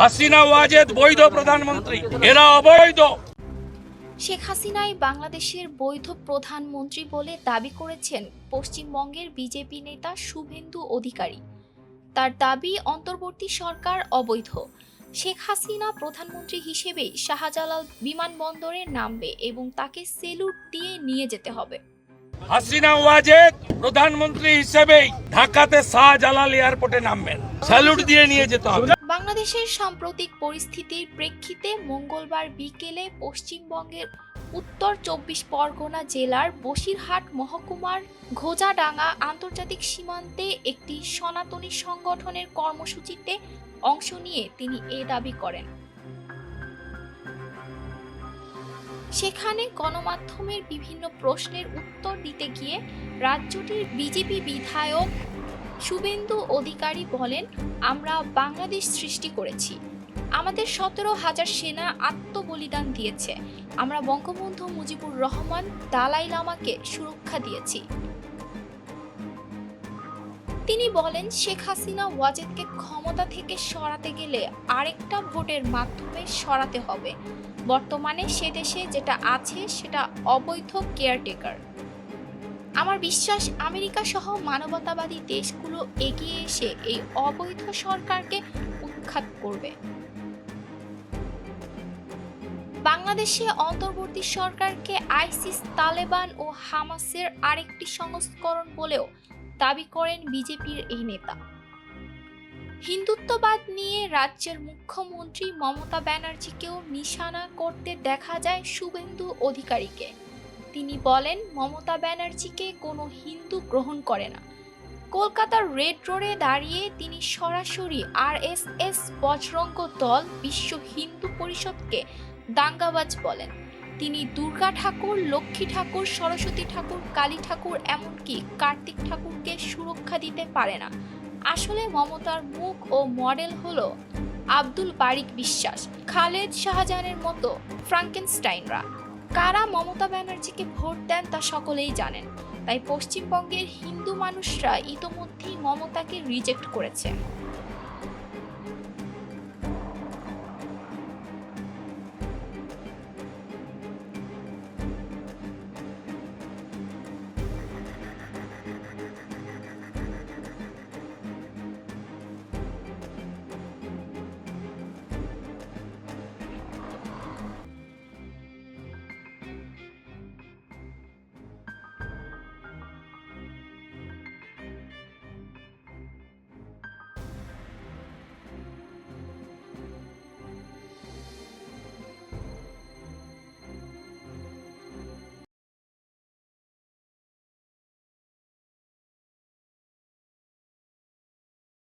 হাসিনা ওয়াজেদ বৈধ প্রধানমন্ত্রী। এরা অবৈধ। শেখ হাসিনাই বাংলাদেশের বৈধ প্রধানমন্ত্রী বলে দাবি করেছেন পশ্চিমবঙ্গের বিজেপি নেতা শুভেন্দু অধিকারী। তার দাবি অন্তর্বর্তী সরকার অবৈধ। শেখ হাসিনা প্রধানমন্ত্রী হিসেবে শাহজালাল বিমানবন্দরে নামবে এবং তাকে সেলুট দিয়ে নিয়ে যেতে হবে। হাসিনা ওয়াজেদ প্রধানমন্ত্রী হিসেবেই ঢাকাতে শাহজালাল এয়ারপোর্টে নামবেন। স্যালুট দিয়ে নিয়ে যেতে হবে। বাংলাদেশের সাম্প্রতিক পরিস্থিতির প্রেক্ষিতে মঙ্গলবার বিকেলে পশ্চিমবঙ্গের উত্তর চব্বিশ পরগনা জেলার বসিরহাট মহকুমার ঘোজাডাঙ্গা আন্তর্জাতিক সীমান্তে একটি সনাতনী সংগঠনের কর্মসূচিতে অংশ নিয়ে তিনি এ দাবি করেন। সেখানে গণমাধ্যমের বিভিন্ন প্রশ্নের উত্তর দিতে গিয়ে রাজ্যটির বিজেপি বিধায়ক শুভেন্দু অধিকারী বলেন, আমরা বাংলাদেশ সৃষ্টি করেছি। আমাদের সতেরো হাজার সেনা আত্মবলিদান দিয়েছে। আমরা বঙ্গবন্ধু মুজিবুর রহমান দালাই লামাকে সুরক্ষা দিয়েছি। তিনি বলেন, শেখ হাসিনা ওয়াজেদকে ক্ষমতা থেকে সরাতে গেলে আরেকটা ভোটের মাধ্যমে সরাতে হবে। বর্তমানে সে দেশে যেটা আছে সেটা অবৈধ কেয়ারটেকার। আমার বিশ্বাস, আমেরিকা সহ মানবতাবাদী দেশগুলো এগিয়ে এসে এই অবৈধ সরকারকে উৎখাত করবে। বাংলাদেশে অন্তর্বর্তী সরকারকে আইসিস, তালেবান ও হামাসের আরেকটি সংস্করণ বলেও দাবি করেন বিজেপির এই নেতা। হিন্দুত্ববাদ নিয়ে রাজ্যের মুখ্যমন্ত্রী মমতা ব্যানার্জিকেও নিশানা করতে দেখা যায় শুভেন্দু অধিকারীকে। তিনি বলেন, মমতা ব্যানার্জিকে কোনো হিন্দু গ্রহণ করে না। কলকাতার রেড রোডে দাঁড়িয়ে তিনি সরাসরি আরএসএস বজরঙ্গ দল বিশ্ব হিন্দু পরিষদকে দাঙ্গাবাজ বলেন। তিনি দুর্গা ঠাকুর, লক্ষ্মী ঠাকুর, সরস্বতী ঠাকুর, কালী ঠাকুর, এমনকি কার্তিক ঠাকুরকে সুরক্ষা দিতে পারে না। আসলে মমতার মুখ ও মডেল হল আব্দুল বারিক বিশ্বাস, খালেদ শাহজাহানের মতো ফ্রাঙ্কেনস্টাইনরা। কারা মমতা ব্যানার্জিকে ভোট দেন তা সকলেই জানেন। তাই পশ্চিমবঙ্গের হিন্দু মানুষরা ইতোমধ্যেই মমতাকে রিজেক্ট করেছে